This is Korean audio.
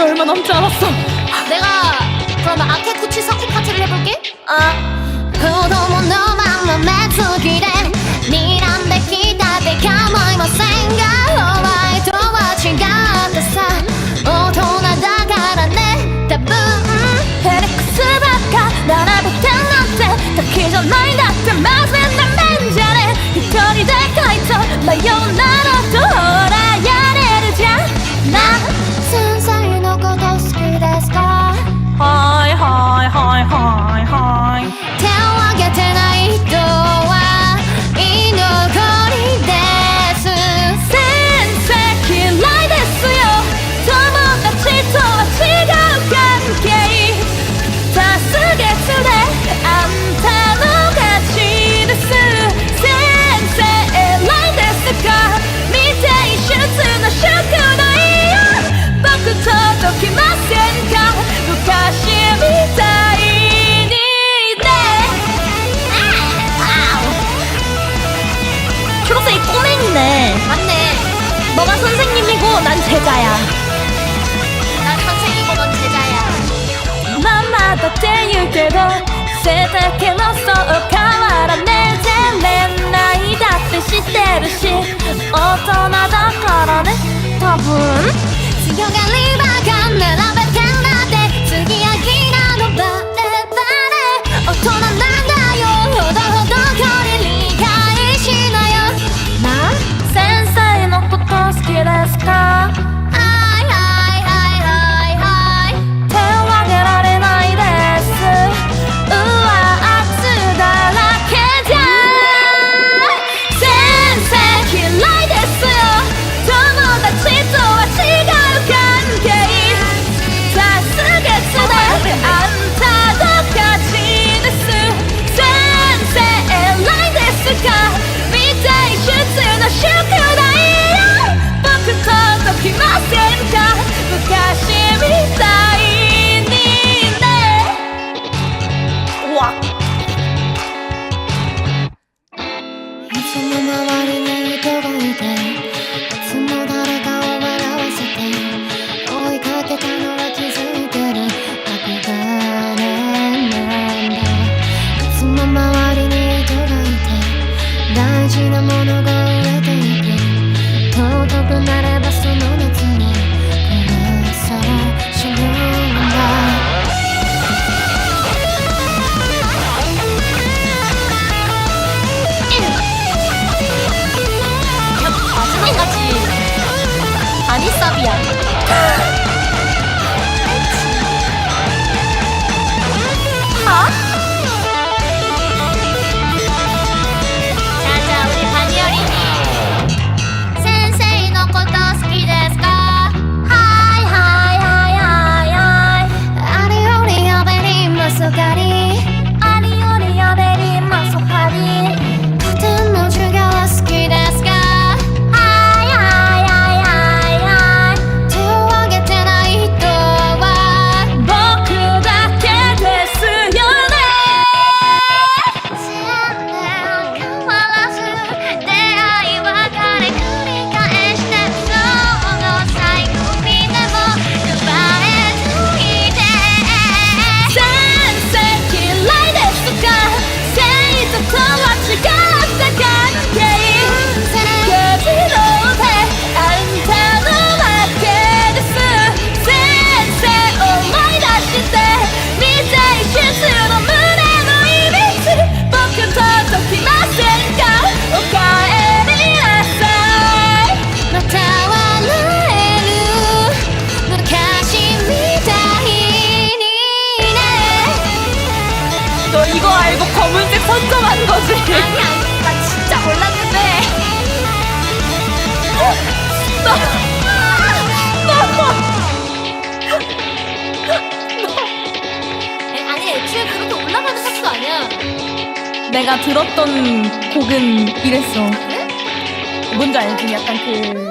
시간이 얼마 남지 않았어. 내가 그럼 아케쿠치 석고 파티를 해볼게. 아. 그놈은 너만 맘에 두기래 니란 베끼다 베가마이 못생겨 너와의 도와줄까 안됐어 오도나다가라 내 답은 헤리쿠스 바카 나라 베텐 남자 다 기절 나이 낮은 마세 제자야. 난 선생님 오번 제자야. ママと手に受けを背丈の空「いつも周りに人がいて」「いつも誰かを笑わせて」「追いかけたのは気づいてる」「憧れなんだ」「いつも周りに人がいて」「大事なものが売れていく」「尊くなればその夏に」「暮らそう死ぬんだ」 추첨한 거지. 아니야, 나 진짜 몰랐는데. 너, 너, 너. 아니, 애초에 그렇게 올라가는 선수 아니야. 내가 들었던 곡은 이랬어. 아, 그래? 뭔지 알지? 약간 그